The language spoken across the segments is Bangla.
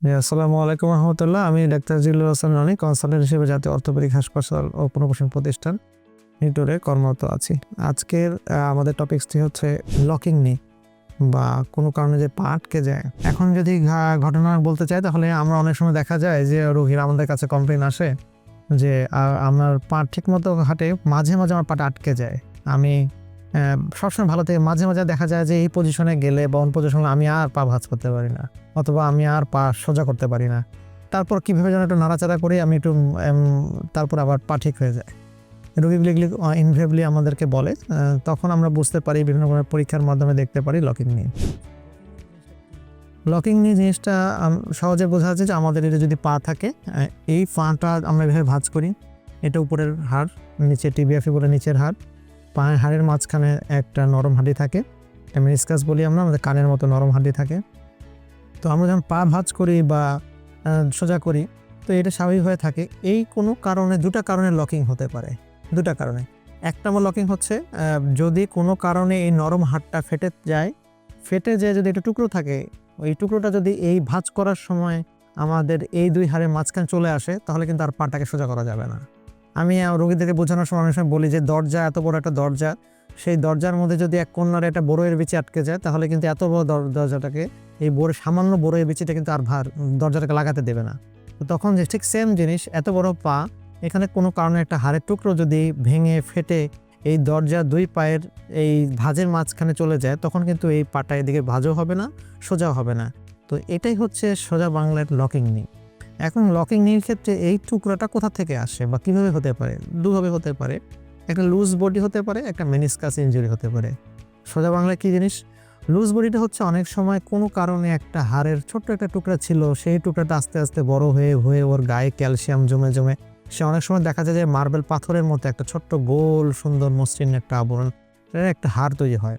আসসালামু আলাইকুম রহমতুল্লাহ। আমি ডাক্তার জিল্লুর হাসান রানি কনসালটেন্ট হিসেবে জাতীয় অর্থোপেডিক হাসপাতাল ও পুনর্বাসন প্রতিষ্ঠান নিটোরে কর্মরত আছি। আজকের আমাদের টপিকসটি হচ্ছে লকিং নি বা কোনো কারণে যে পা আটকে যায়। এখন যদি ঘটনা বলতে চাই, তাহলে আমরা অনেক সময় দেখা যায় যে রোগীরা আমাদের কাছে কমপ্লেন আসে যে আমার পা ঠিক মতো হাঁটে, মাঝে মাঝে আমার পাটা আটকে যায়। আমি সবসময় ভালো থেকে মাঝে মাঝে দেখা যায় যে এই পজিশনে গেলে বা অন্য পজিশনে আমি আর পা ভাঁজ করতে পারি না, অথবা আমি আর পা সোজা করতে পারি না। তারপর কীভাবে যেন একটু নাড়াচাড়া করি আমি একটু তারপর আবার পা ঠিক হয়ে যায়। রোগীগুলি ইনভেবলি আমাদেরকে বলে তখন আমরা বুঝতে পারি, বিভিন্ন ধরনের পরীক্ষার মাধ্যমে দেখতে পারি লকিং নিয়ে। লকিং নিয়ে জিনিসটা সহজে বোঝা যাচ্ছে যে আমাদের এটা যদি পা থাকে এই পাটা আমরা এভাবে ভাঁজ করি, এটা উপরের হাড়, নিচে টিবিএফি বলে নিচের হাড় পায়ের হাড়ের মাঝখানে একটা নরম হাঁড়ি থাকে। মেনিসকাস বলি আমরা, আমাদের কানের মতো নরম হাঁড়ি থাকে। তো আমরা যখন পা ভাঁজ করি বা সোজা করি, তো এটা স্বাভাবিক হয়ে থাকে। এই কোনো কারণে, দুটা কারণে লকিং হতে পারে। দুটা কারণে। এক নম্বর লকিং হচ্ছে যদি কোনো কারণে এই নরম হাড়টা ফেটে যায়, ফেটে যে যদি একটা টুকরো থাকে, ওই টুকরোটা যদি এই ভাঁজ করার সময় আমাদের এই দুই হাড়ের মাঝখানে চলে আসে, তাহলে কিন্তু আর পাটাকে সোজা করা যাবে না। আমি রোগীদেরকে বোঝানোর সময় অনেক সময় বলি যে, দরজা, এত বড় একটা দরজা। সেই দরজার মধ্যে যদি এক কন্যার একটা বড়োয়ের বিচি আটকে যায়, তাহলে কিন্তু এত বড় দর- দরজাটাকে, এই বড়, সামান্য বড়োয়ের বিচিটা কিন্তু আর ভার, দরজাটাকে লাগাতে দেবে না। তো তখন যে, ঠিক সেম জিনিস, এত বড় পা, এখানে কোনো কারণে একটা হাড়ের টুকরো যদি ভেঙে ফেটে এই দরজা দুই পায়ের এই ভাঁজের মাঝখানে চলে যায়, তখন কিন্তু এই পাটা এদিকে ভাঁজও হবে না, সোজাও হবে না। তো এটাই হচ্ছে সোজা বাংলার লকিং নি এখন লকিং নির ক্ষেত্রে এই টুকরোটা কোথা থেকে আসে বা কীভাবে হতে পারে? দুভাবে হতে পারে। একটা লুজ বডি হতে পারে, একটা মেনিসকাস ইনজুরি হতে পারে। সোজা বাংলায় কী জিনিস? লুজ বডিটা হচ্ছে অনেক সময় কোনো কারণে একটা হাড়ের ছোট্ট একটা টুকরা ছিল, সেই টুকরাটা আস্তে আস্তে বড় হয়ে হয়ে ওর গায়ে ক্যালসিয়াম জমে জমে। সে অনেক সময় দেখা যায় যে মার্বেল পাথরের মতো একটা ছোট্ট গোল, সুন্দর, মসৃণ একটা আবরণ, এর একটা হাড় তৈরি হয়।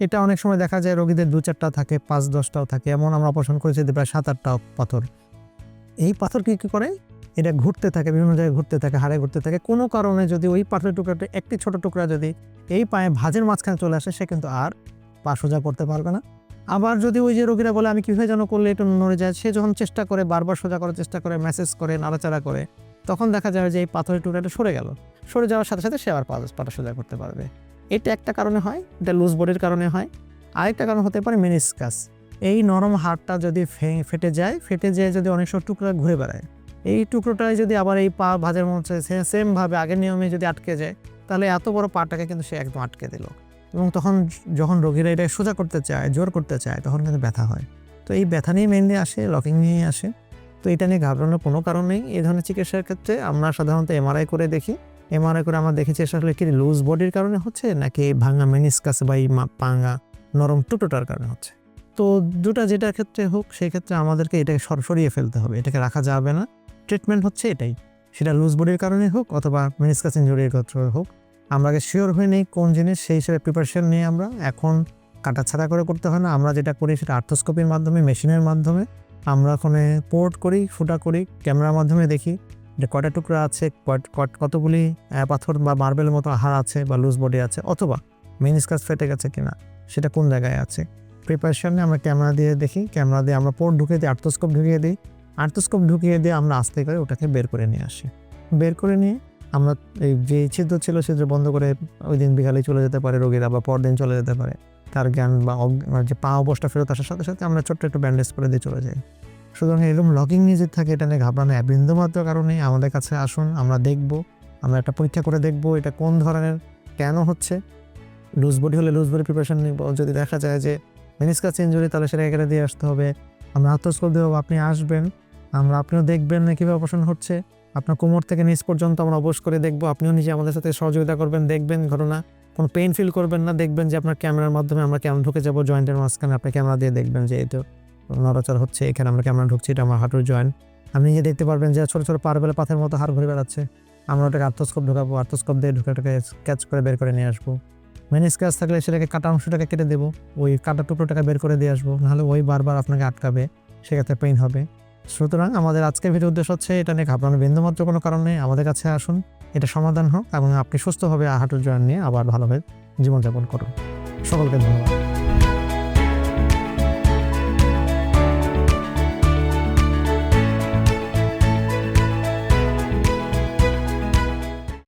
এটা অনেক সময় দেখা যায় রোগীদের দু চারটা থাকে পাঁচ দশটাও থাকে। এমন আমরা অপারেশন করেছি প্রায় সাত আটটা পাথর। এই পাথর কি কি করে? এটা ঘুরতে থাকে, বিভিন্ন জায়গায় ঘুরতে থাকে, হাড়ে ঘুরতে থাকে। কোনো কারণে যদি ওই পাথরের টুকরাটা, একটি ছোট টুকরা যদি এই পায়ে ভাঁজের মাঝখানে চলে আসে, সে কিন্তু আর পা সোজা করতে পারবে না। আবার যদি ওই যে রোগীরা বলে, আমি কীভাবে যেন করলে একটু নড়ে যায়? সে যখন চেষ্টা করে, বারবার সোজা করার চেষ্টা করে মেসেজ করে, নাড়াচাড়া করে, তখন দেখা যাবে যে এই পাথরের টুকরাটা সরে গেল। সরে যাওয়ার সাথে সাথে সে আবার পাটা সোজা করতে পারবে। এটা একটা কারণে হয়, এটা লুজ বডির কারণে হয়। আরেকটা কারণ হতে পারে মেনিসকাস এই নরম হাড়টা যদি ফেটে যায়, ফেটে যেয়ে যদি অনেক সময় টুকরা ঘুরে বেড়ায়, এই টুকরোটাই যদি আবার এই পা ভাজের মধ্যে সেমভাবে আগের নিয়মে যদি আটকে যায়, তাহলে এত বড় পাটাকে কিন্তু সে একদম আটকে দিল। এবং তখন যখন রোগীরা এটা সোজা করতে চায়, জোর করতে চায়, তখন কিন্তু ব্যথা হয়। তো এই ব্যথা নিয়ে মেনলি আসে লকিং নিয়ে আসে। তো এটা নিয়ে ঘাবড়ানোর কোনো কারণ নেই। এই ধরনের চিকিৎসার ক্ষেত্রে আমরা সাধারণত এমআরআই করে দেখি। এমআরআই করে আমরা দেখেছি আসলে কি লুজ বডির কারণে হচ্ছে, নাকি ভাঙা মেনিসকাস বা এই মা- পাঙা নরম টুটোটার কারণে হচ্ছে। তো দুটা যেটা ক্ষেত্রে হোক, সেই ক্ষেত্রে আমাদেরকে এটাকে সর সরিয়ে ফেলতে হবে। এটাকে রাখা যাবে না। ট্রিটমেন্ট হচ্ছে এটাই। সেটা লুজ বডির কারণে হোক অথবা মেনিসকাস ইঞ্জুরির ক্ষেত্রে হোক। আমরা আগে শিওর হয়ে নেই কোন জিনিস, সেই হিসেবে প্রিপারেশন নিয়ে আমরা এখন কাটা ছাড়া করে করতে হয় না। আমরা যেটা করি সেটা আর্থোস্কোপির মাধ্যমে মেশিনের মাধ্যমে। আমরা ওখানে পোর্ট করি, ফুটা করি ক্যামেরার মাধ্যমে দেখি যে কয়টা টুকরা আছে কতগুলি পাথর বা মার্বেলের মতো হাড় আছে বা লুজ বডি আছে অথবা মেনিসকাস ফেটে গেছে কিনা, সেটা কোন জায়গায় আছে? প্রিপারেশনে আমরা ক্যামেরা দিয়ে দেখি। ক্যামেরা দিয়ে আমরা পোর্ট ঢুকিয়ে দিই আর্থোস্কোপ ঢুকিয়ে দিই। আর্থোস্কোপ ঢুকিয়ে দিয়ে আমরা আস্তে করে ওটাকে বের করে নিয়ে আসি। বের করে নিয়ে আমরা এই যে ছিদ্র ছিল, ছিদ্র বন্ধ করে ওই দিন বিকালে চলে যেতে পারে রোগীরা বা পরদিন চলে যেতে পারে। তার জ্ঞান বা মানে যে পা অবস্থা ফেরত আসার সাথে সাথে আমরা ছোট্ট একটু ব্যান্ডেজ করে দিয়ে চলে যাই। সুতরাং এরকম লকিং নিজে থাকে, এটা নিয়ে ঘাবড়ানো বিন্দুমাত্র কারণে আমাদের কাছে আসুন, আমরা দেখব, আমরা একটা পরীক্ষা করে দেখব এটা কোন ধরনের, কেন হচ্ছে। লুজ বডি হলে লুজ বডি প্রিপারেশন নিব। যদি দেখা যায় যে মেনিসকাস ইঞ্জুরি তাহলে সেটা এখানে দিয়ে আসতে হবে। আমরা আত্মস্কোপ দেবো, আপনি আসবেন। আমরা, আপনিও দেখবেন না কীভাবে অপারেশন হচ্ছে। আপনার কোমর থেকে নিচ পর্যন্ত আমরা অবশ করে দেখব। আপনিও নিজে আমাদের সাথে সহযোগিতা করবেন, দেখবেন ঘটনা। কোনো পেইন ফিল করবেন না, দেখবেন যে আপনার ক্যামেরার মাধ্যমে আমরা কেমন ঢুকে যাব জয়েন্টের মাঝখানে। আপনি ক্যামেরা দিয়ে দেখবেন যে এটা নড়াচড়া হচ্ছে, এখানে আমরা ক্যামেরা ঢুকছি, এটা আমার হাঁটুর জয়েন্ট আপনি নিজে দেখতে পারবেন যে ছোটো ছোটো পারবেলে পাথের মতো হাড় ঘুরে বেড়াচ্ছে। আমরা ওটাকে আর্থোস্কোপ ঢুকাবো আর্থোস্কোপ দিয়ে ঢুকে ওটাকে ক্যাচ করে বের করে নিয়ে আসব। মেনিসকাস থাকলে সেটাকে কাটা অংশটাকে কেটে দেবো। ওই কাটা টুকরোটাকে বের করে দিয়ে আসব। নাহলে ওই বারবার আপনাকে আটকাবে। সেক্ষেত্রে পেইন হবে। সুতরাং আমাদের আজকের ভিডিও উদ্দেশ্য হচ্ছে এটা নিয়ে ঘাবড়ানোর বিন্দুমাত্র কোনো কারণ নেই। আমাদের কাছে আসুন, এটা সমাধান হোক এবং আপনি সুস্থভাবে হাঁটুর জয়েন নিয়ে আবার ভালোভাবে জীবনযাপন করুন। সকলকে ধন্যবাদ।